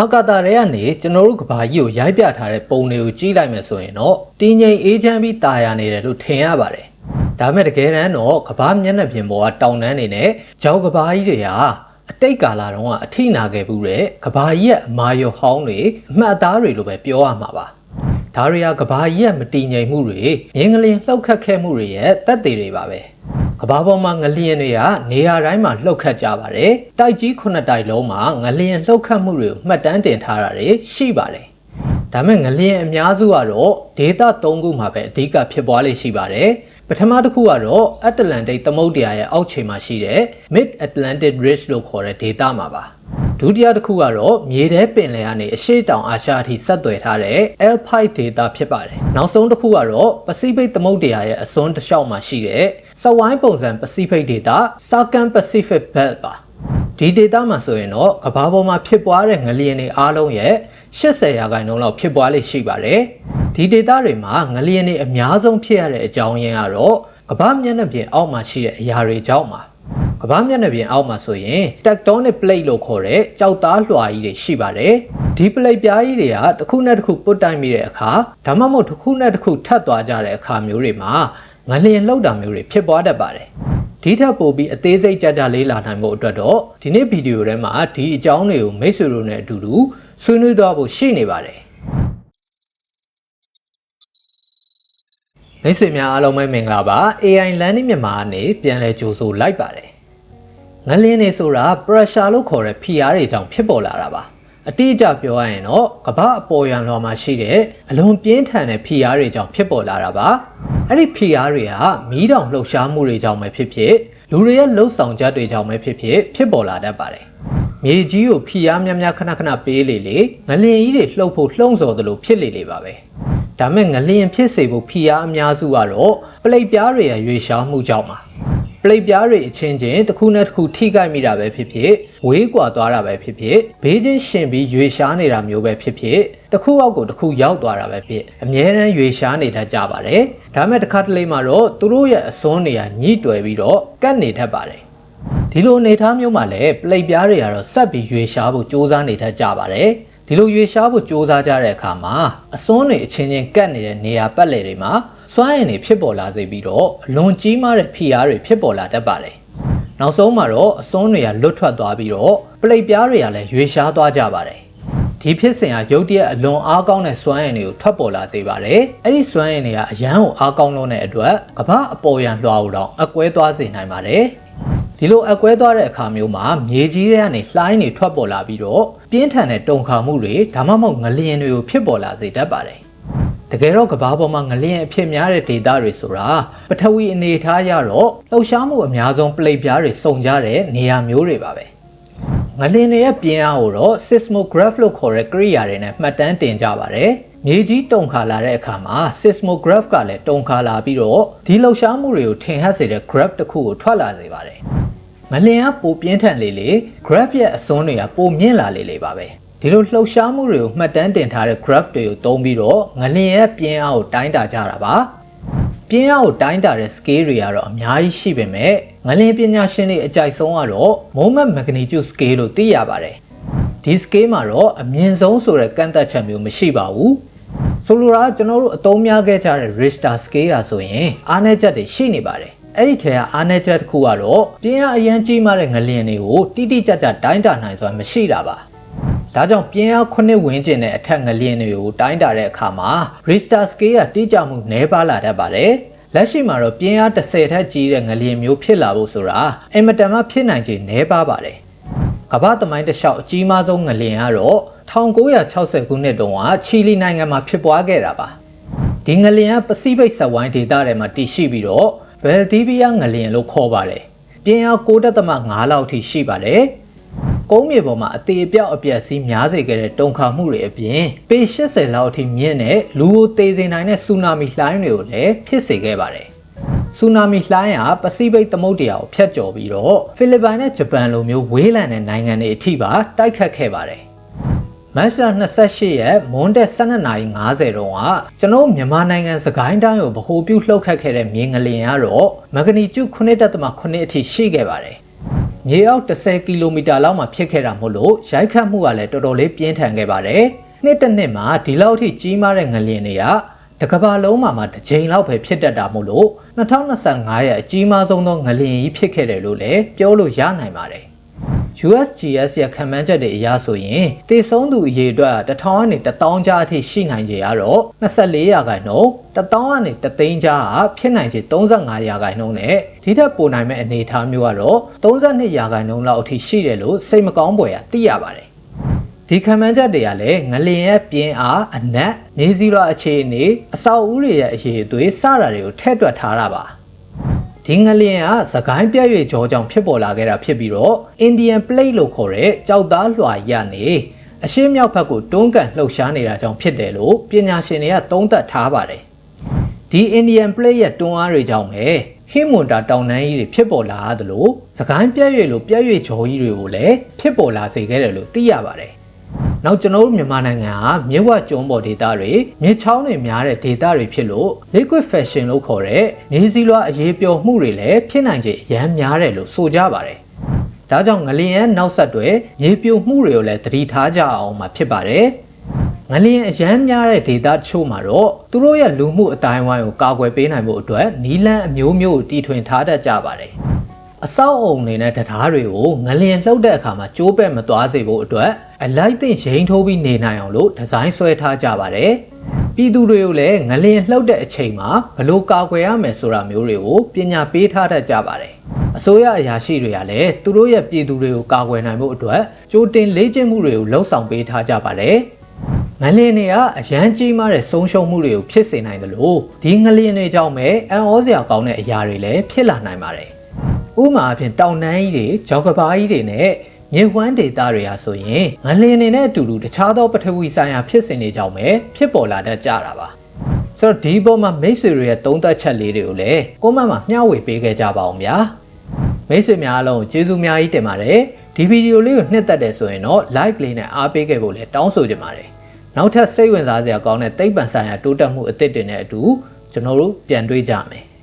အာကာသထဲကနေကျွန်တော်တို့ကဘာကြီးကိုရိုက်ပြထားတဲ့ပုံတွေကိုကြည့်လိုက်မယ်ဆိုရင်တော့တင်းငိမ်အေးချမ်းပြီးတာယာနေတယ်လို့ထင်ရပါတယ်။ဒါမဲ့တကယ်တမ်းတော့ကဘာမျက်နှာပြင်ပေါ်ကတောင်တန်းနေနဲ့ကြောက်ကဘာကြီးတွေဟာအတိတ်ကာလတုန်းကအထိနာခဲ့ဘူးတဲ့ကဘာကြီးရဲ့မာယောဟောင်းတွေအမှတ်အသားတွေလိုပဲပြောရမှာပါ။ဒါတွေကကဘာကြီးရဲ့မတည်ငြိမ်မှုတွေငင်းကလေးလှောက်ခတ်ခဲ့မှုတွေရဲ့တက်သေးတွေပါပဲ။ ကဘာပေါ်မှာငလျင်တွေကနေရာတိုင်းမှာလှုပ်ခတ်ကြပါတယ်။တိုက်ကြီးခုနှစ်တိုက်လုံးမှာငလျင်လှုပ်ခတ်မှုတွေကိုမှတ်တမ်းတင်ထားတာတွေရှိပါတယ်။ဒါမဲ့ငလျင်အများစုကတော့ဒေသ၃ခုမှာပဲအဓိကဖြစ်ပွားလေရှိပါတယ်။ပထမတစ်ခုကတော့ Atlantic သမုဒ္ဒရာရဲ့အောက်ခြေမှာရှိတဲ့ Mid Atlantic Ridge လို့ခေါ်တဲ့ဒေသမှာပါ။ဒုတိယတစ်ခုကတော့မြေထဲပင်လယ်ကနေအရှေ့တောင်အာရှအထိဆက်သွယ်ထားတဲ့ Alpine ဒေသဖြစ်ပါတယ်။နောက်ဆုံးတစ်ခုကတော့ Pacific သမုဒ္ဒရာရဲ့အစွန်းတစ်လျှောက်မှာရှိတဲ့ စဝိုင်းပုံစံ Pacific ဒေသ Southern Pacific Belt ပါဒီဒေသမှာဆိုရင်တော့ကမ္ဘာပေါ်မှာဖြစ်ပွားတဲ့ငလျင်တွေအားလုံးရဲ့80ရာခိုင်နှုန်းလောက်ဖြစ်ပွားလိမ့်ရှိပါတယ်ဒီဒေသတွေမှာငလျင်တွေအများဆုံးဖြစ်ရတဲ့အကြောင်းရင်းကတော့ကမ္ဘာမျက်နှာပြင်အောက်မှာရှိတဲ့အရာတွေကြောင့်ပါကမ္ဘာမျက်နှာပြင်အောက်မှာဆိုရင် tectonic plate လို့ခေါ်တဲ့ကြောက်သားလွှာကြီးတွေရှိပါတယ်ဒီ plate ပြားကြီးတွေကတစ်ခုနဲ့တစ်ခုပုတ်တိုက်မိတဲ့အခါဒါမှမဟုတ်တစ်ခုနဲ့တစ်ခုထပ်သွားကြတဲ့အခါမျိုးတွေမှာ ငလျင်လောက်တာမျိုးတွေဖြစ်ပွားတတ်ပါတယ်ဒီထက်ပိုပြီးအသေးစိတ်ကြကြလေးလာနိုင်မှုအတွက်တော့ဒီနေ့ဗီဒီယိုထဲမှာဒီအကြောင်းတွေကိုမိတ်ဆွေတို့နဲ့အတူတူဆွေးနွေးသွားဖို့ရှိနေပါတယ်မိတ်ဆွေများအားလုံးပဲမင်္ဂလာပါ AI Learning မြန်မာကနေပြန်လည်ကြိုဆိုလိုက်ပါတယ်ငလင်းနေဆိုတာ pressure လို့ခေါ်တဲ့ဖိအားတွေကြောင့်ဖြစ်ပေါ်လာတာပါအတိအကျပြောရရင်တော့ကမ္ဘာအပေါ်ယံလွှာမှာရှိတဲ့အလွန်ပြင်းထန်တဲ့ဖိအားတွေကြောင့်ဖြစ်ပေါ်လာတာပါ အဲ့ဒီဖိအားတွေဟာမီးတောင်လှုပ်ရှားမှုတွေကြောင့်ပဲဖြစ်ဖြစ်လူတွေရဲ့လှုပ်ဆောင်ချက်တွေကြောင့်ပဲဖြစ်ဖြစ်ဖြစ်ပေါ်လာတတ်ပါတယ်မြေကြီးကိုဖိအားများများခဏခဏပေးလေလေငလျင်ကြီးတွေလှုပ်ဖို့လှုံ့ဆော်သလိုဖြစ်လေလေပါပဲဒါမဲ့ငလျင်ဖြစ်စေဖို့ဖိအားအများစုကတော့ပလိတ်ပြားတွေရဲ့ရွေရှားမှုကြောင့်ပါ ပလိတ်ပြားတွေအချင်းချင်းတစ်ခုနဲ့တစ်ခုထိခိုက်မိတာပဲဖြစ်ဖြစ်ဝေးကွာသွားတာပဲဖြစ်ဖြစ်ဘေးချင်းရှင်ပြီးရွေရှားနေတာမျိုးပဲဖြစ်ဖြစ်တစ်ခုအောက်ကိုတစ်ခုရောက်သွားတာပဲဖြစ်အမြဲတမ်းရွေရှားနေတတ်ကြပါတယ်ဒါမဲ့တစ်ခါတလေမှာတော့သူတို့ရဲ့အစွန်းတွေကညှိတွယ်ပြီးတော့ကတ်နေတတ်ပါတယ်ဒီလိုအနေအထားမျိုးမှာလည်းပလိတ်ပြားတွေကတော့ဆက်ပြီးရွေရှားဖို့စူးစမ်းနေတတ်ကြပါတယ်ဒီလိုရွေရှားဖို့စူးစမ်းကြတဲ့အခါမှာအစွန်းတွေအချင်းချင်းကတ်နေတဲ့နေရာပတ်လည်တွေမှာ စွမ်းရည်တွေဖြစ်ပေါ်လာစေပြီးတော့အလွန်ကြီးမားတဲ့ဖိအားတွေဖြစ်ပေါ်လာတတ်ပါတယ်။နောက်ဆုံးမှာတော့အစွန်းတွေကလွတ်ထွက်သွားပြီးတော့ပလိတ်ပြားတွေကလည်းရွေရှားသွားကြပါတယ်။ဒီဖြစ်စဉ်ဟာရုတ်တရက်အလွန်အားကောင်းတဲ့စွမ်းရည်တွေကိုထွက်ပေါ်လာစေပါတယ်။အဲ့ဒီစွမ်းရည်တွေကအရန်ကိုအားကောင်းလို့တဲ့အတွက်ကမ္ဘာအပေါ်ယံလွှာကိုတော့အကွဲသွားစေနိုင်ပါတယ်။ဒီလိုအကွဲသွားတဲ့အခါမျိုးမှာမြေကြီးတွေကနေလှိုင်းတွေထွက်ပေါ်လာပြီးတော့ပြင်းထန်တဲ့တုန်ခါမှုတွေဒါမှမဟုတ်ငလျင်တွေကိုဖြစ်ပေါ်လာစေတတ်ပါတယ်။ တကယ်တော့ကဘာပေါ်မှာငလျင်အဖြစ်များတဲ့ဒေသတွေဆိုတာပထဝီအနေအထားရတော့လှုပ်ရှားမှုအများဆုံးပလိတ်ပြားတွေစုံကြတဲ့နေရာမျိုးတွေပါပဲငလျင်တွေရဲ့ပြင်းအားကိုတော့ seismograph လို့ခေါ်တဲ့ကိရိယာတွေနဲ့မှတ်တမ်းတင်ကြပါတယ်မြေကြီးတုန်ခါလာတဲ့အခါမှာ seismograph ကလည်းတုန်ခါလာပြီးတော့ဒီလှုပ်ရှားမှုတွေကိုထင်ဟပ်စေတဲ့ graph တစ်ခုကိုထွက်လာစေပါတယ်ငလျင်ကပိုပြင်းထန်လေလေ graph ရဲ့အစွန်းတွေကပိုမြင့်လာလေလေပါပဲ ဒီလိုလှုပ်ရှားမှုတွေကိုမှတ်တမ်းတင်ထားတဲ့ graph တွေကိုသုံးပြီးတော့ငလျင်ရဲ့ပြင်းအားကိုတိုင်းတာကြတာပါပြင်းအားကိုတိုင်းတာတဲ့ scale တွေကတော့အများကြီးရှိပေမဲ့ငလျင်ပညာရှင်တွေအကြိုက်ဆုံးကတော့ moment magnitude scale လို့သိရပါတယ်ဒီ scale မှာတော့အမြင့်ဆုံးဆိုတဲ့ကန့်သက်ချက်မျိုးမရှိပါဘူးဆိုလိုတာကကျွန်တော်တို့အသုံးများခဲ့ကြတဲ့ Richter scale ကဆိုရင်အားနည်းချက်တွေရှိနေပါတယ်အဲ့ဒီထဲကအားနည်းချက်တစ်ခုကတော့ပြင်းအားအရန်ကြီးမားတဲ့ငလျင်တွေကိုတိတိကျကျတိုင်းတာနိုင်စွာမရှိတာပါ ဒါကြောင့်ပြင်းအား9ဝန်းကျင်တဲ့အထက်ငလျင်တွေကိုတိုင်းတာတဲ့အခါမှာ Richter scale ကတိကျမှုနည်းပါးလာတတ်ပါတယ်လက်ရှိမှာတော့ပြင်းအား30ထက်ကြီးတဲ့ငလျင်မျိုးဖြစ်လာဖို့ဆိုတာအင်မတန်မှဖြစ်နိုင်ခြေနည်းပါးပါတယ်ကမ္ဘာသမိုင်းတစ်လျှောက်အကြီးမားဆုံးငလျင်ကတော့1960ခုနှစ်တုန်းကချီလီနိုင်ငံမှာဖြစ်ပွားခဲ့တာပါဒီငလျင်ကပစိဖိတ်စက်ဝိုင်းဒေသထဲမှာတည်ရှိပြီးတော့ဘယ်ဒီဗီယာငလျင်လို့ခေါ်ပါတယ်ပြင်းအား9.5လောက်ထိရှိပါတယ် ကုန်းမြေပေါ်မှာအသေးအပြောက်အပြက်စီးများစေခဲ့တဲ့တုန်ခါမှုတွေအပြင်ပေ80လောက်အထိမြင့်တဲ့လူကိုသေစေနိုင်တဲ့ဆူနာမီလှိုင်းတွေကိုလည်းဖြစ်စေခဲ့ပါတယ်ဆူနာမီလှိုင်းဟာပစိဖိတ်သမုဒ္ဒရာကိုဖျက်ကျော်ပြီးတော့ဖိလစ်ပိုင်နဲ့ဂျပန်လိုမျိုးဝေးလံတဲ့နိုင်ငံတွေအထိပါတိုက်ခတ်ခဲ့ပါတယ်မတ်လ28ရက်မွန်းတက်12:50တုန်းကကျွန်တော်မြန်မာနိုင်ငံစကိုင်းတိုင်းကိုဗဟိုပြုလှုပ်ခတ်ခဲ့တဲ့မြေငလျင်ကတော့မဂနီကျု9.8အထိရှိခဲ့ပါတယ်။င မြေအောက်10ကီလိုမီတာလောက်မှဖြစ်ခဲ့တာမို့လို့ရိုက်ခတ်မှုကလည်းတော်တော်လေးပြင်းထန်ခဲ့ပါတယ်။နှစ်တစ်နှစ်မှာဒီလောက်ထိကြီးမားတဲ့ငလျင်တွေကတကဘာလုံးမှာမှတစ်ချိန်လောက်ပဲဖြစ်တတ်တာမို့လို့2025ရဲ့အကြီးမားဆုံးသောငလျင်ကြီးဖြစ်ခဲ့တယ်လို့လည်းပြောလို့ရနိုင်ပါတယ်။ USGS ရဲ့ခံမှန်းချက်တွေအရဆိုရင်တေဆုံးသူအရေအတွက်1000ကနေ1000ကြားအထိရှိနိုင်ကြရတော့24ရာခိုင်နှုန်း1000ကနေ3သိန်းကြားကဖြစ်နိုင်ခြေ35ရာခိုင်နှုန်းနဲ့ဒီထက်ပိုနိုင်မဲ့အနေအထားမျိုးကတော့32ရာခိုင်နှုန်းလောက်အထိရှိတယ်လို့စိတ်မကောင်းဖွယ်ရသိရပါတယ်ဒီခံမှန်းချက်တွေကလည်းငလင်ရဲ့ပြင်းအားအနက်နေစီရွာအခြေအနေအဆောက်အဦတွေရဲ့အရေးအသွေးစတာတွေကိုထည့်တွက်ထားတာပါ ဒီငလျင်ကသကိုင်းပြည့်ရွေကြောကြောင့်ဖြစ်ပေါ်လာခဲ့တာဖြစ်ပြီးတော့ Indian Plate လို့ခေါ်တဲ့ကြောက်သားလွှာရနေအရှေ့မြောက်ဘက်ကိုတွန်းကန်လှုပ်ရှားနေတာကြောင့်ဖြစ်တယ်လို့ပညာရှင်တွေကသုံးသပ်ထားပါတယ်ဒီ Indian Plate ရဲ့တွန်းအားတွေကြောင့်ပဲဟင်းမွန်တာတောင်တန်းကြီးတွေဖြစ်ပေါ်လာသလိုသကိုင်းပြည့်ရွေလိုပြည့်ရွေကြောကြီးတွေကိုလည်းဖြစ်ပေါ်လာစေခဲ့တယ်လို့သိရပါတယ် နောက်ကျွန်တော်တို့မြန်မာနိုင်ငံကမြစ်ဝကျွန်းပေါ်ဒေသတွေမြစ်ချောင်းတွေများတဲ့ဒေသတွေဖြစ်လို့ liquid fashion လို့ခေါ်တဲ့နေစည်းလွှားအရေးပျော်မှုတွေလည်းဖြစ်နိုင်ခြေအများများတယ်လို့ဆိုကြပါတယ်။ဒါကြောင့်ငလျင်ရဲ့နောက်ဆက်တွဲရေပြိုမှုတွေကိုလည်းသတိထားကြအောင်မှာဖြစ်ပါတယ်။ငလျင်အရမ်းများတဲ့ဒေသတချို့မှာတော့သူတို့ရဲ့လူမှုအတိုင်းအဝိုင်းကိုကာကွယ်ပေးနိုင်ဖို့အတွက်နီလန်းအမျိုးမျိုးကိုတီထွင်ထားတတ်ကြပါတယ်။အဆောက်အုံတွေနဲ့တရားတွေကိုငလျင်လှုပ်တဲ့အခါမှာကျိုးပဲ့မသွားစေဖို့အတွက် အလိုက်သိရင်ထိုးပြီးနေနိုင်အောင်လို့ဒီဇိုင်းဆွဲထားကြပါတယ်။ပြည်သူတွေကိုလည်းငလျင်လှုပ်တဲ့အချိန်မှာဘယ်လိုကာကွယ်ရမယ်ဆိုတာမျိုးတွေကိုပညာပေးထားတတ်ကြပါတယ်။အစိုးရအရာရှိတွေကလည်းသူတို့ရဲ့ပြည်သူတွေကိုကာကွယ်နိုင်ဖို့အတွက်ကြိုတင်လေ့ကျင့်မှုတွေကိုလှုံ့ဆော်ပေးထားကြပါတယ်။ငလျင်တွေကအရန်ကြီးမားတဲ့ဆုံးရှုံးမှုတွေကိုဖြစ်စေနိုင်တယ်လို့ဒီငလျင်တွေကြောင့်ပဲအံ့ဩစရာကောင်းတဲ့အရာတွေလည်းဖြစ်လာနိုင်ပါတယ်။ဥမာအဖြစ်တောင်တန်းကြီးတွေ၊ကြောက်ကဘာကြီးတွေနဲ့ မြေဝမ်းဒေသတွေဟာဆိုရင်ငလျင်တွေနဲ့အတူတူတခြားသောပထဝီဆိုင်ရာဖြစ်စဉ်တွေကြောင့်ပဲဖြစ်ပေါ်လာတတ်ကြတာပါ။ဆိုတော့ဒီပေါ်မှာမိတ်ဆွေတွေရဲ့သုံးသပ်ချက်လေးတွေကိုလည်းကိုမန့်မှာမျှဝေပေးခဲ့ကြပါအောင်ဗျာ။မိတ်ဆွေများအလုံးကျေးဇူးများကြီးတင်ပါတယ်။ဒီဗီဒီယိုလေးကိုနှစ်သက်တယ်ဆိုရင်တော့ like လေးနဲ့အားပေးခဲ့ဖို့လည်းတောင်းဆိုချင်ပါတယ်။နောက်ထပ်စိတ်ဝင်စားစရာကောင်းတဲ့သိပ္ပံဆိုင်ရာတိုးတက်မှုအသစ်တွေနဲ့အတူကျွန်တော်တို့ပြန်တွေ့ကြမယ်။